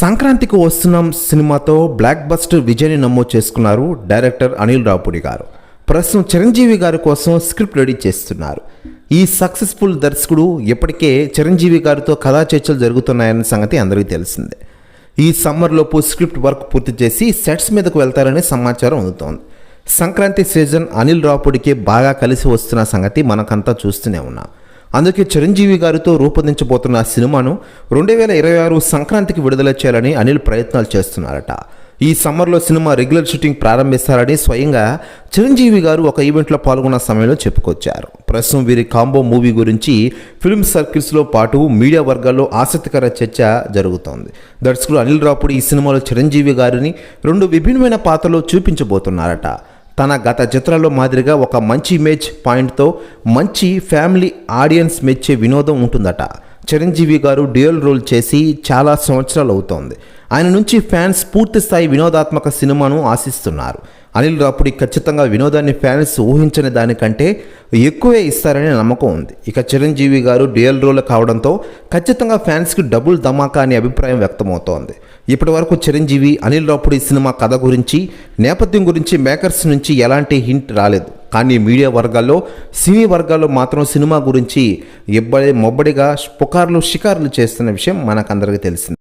సంక్రాంతికి వస్తున్నాం సినిమాతో బ్లాక్ బస్టర్ విజయాన్ని నమోదు చేసుకున్నారు డైరెక్టర్ అనిల్ రావుపూడి గారు. ప్రస్తుతం చిరంజీవి గారి కోసం స్క్రిప్ట్ రెడీ చేస్తున్నారు. ఈ సక్సెస్ఫుల్ దర్శకుడు ఇప్పటికే చిరంజీవి గారితో కథా చర్చలు జరుగుతున్నాయన్న సంగతి అందరికీ తెలిసిందే. ఈ సమ్మర్లోపు స్క్రిప్ట్ వర్క్ పూర్తి చేసి సెట్స్ మీదకు వెళ్తారనే సమాచారం అందుతోంది. సంక్రాంతి సీజన్ అనిల్ రావుపూడికి బాగా కలిసి వస్తున్న సంగతి మనకంతా చూస్తూనే ఉన్నాం. అందుకే చిరంజీవి గారితో రూపొందించబోతున్న ఆ సినిమాను రెండు వేల ఇరవై ఆరు సంక్రాంతికి విడుదల చేయాలని అనిల్ ప్రయత్నాలు చేస్తున్నారట. ఈ సమ్మర్లో సినిమా రెగ్యులర్ షూటింగ్ ప్రారంభిస్తారని స్వయంగా చిరంజీవి గారు ఒక ఈవెంట్లో పాల్గొన్న సమయంలో చెప్పుకొచ్చారు. ప్రస్తుతం వీరి కాంబో మూవీ గురించి ఫిల్మ్ సర్కిల్స్లో పాటు మీడియా వర్గాల్లో ఆసక్తికర చర్చ జరుగుతోంది. దర్శకుడు అనిల్ రాపుడు ఈ సినిమాలో చిరంజీవి గారిని రెండు విభిన్నమైన పాత్రలో చూపించబోతున్నారట. తన గత చిత్రాల్లో మాదిరిగా ఒక మంచి ఇమేజ్ పాయింట్తో మంచి ఫ్యామిలీ ఆడియన్స్ మెచ్చే వినోదం ఉంటుందట. చిరంజీవి గారు డ్యూయల్ రోల్ చేసి చాలా సంవత్సరాలు అవుతోంది. ఆయన నుంచి ఫ్యాన్స్ పూర్తి స్థాయి వినోదాత్మక సినిమాను ఆశిస్తున్నారు. అనిల్ రాపుడి ఖచ్చితంగా వినోదాన్ని ఫ్యాన్స్ ఊహించని దానికంటే ఎక్కువే ఇస్తారనే నమ్మకం ఉంది. ఇక చిరంజీవి గారు డ్యూయల్ రోల్ కావడంతో ఖచ్చితంగా ఫ్యాన్స్కి డబుల్ ధమాకా అనే అభిప్రాయం వ్యక్తమవుతోంది. ఇప్పటి వరకు చిరంజీవి అనిల్ రాపుడి సినిమా కథ గురించి నేపథ్యం గురించి మేకర్స్ నుంచి ఎలాంటి హింట్ రాలేదు. కానీ మీడియా వర్గాల్లో సినీ వర్గాల్లో మాత్రం సినిమా గురించి ఇబ్బడి మొబ్బడిగా పుకార్లు షికార్లు చేస్తున్న విషయం మనకందరికీ తెలిసింది.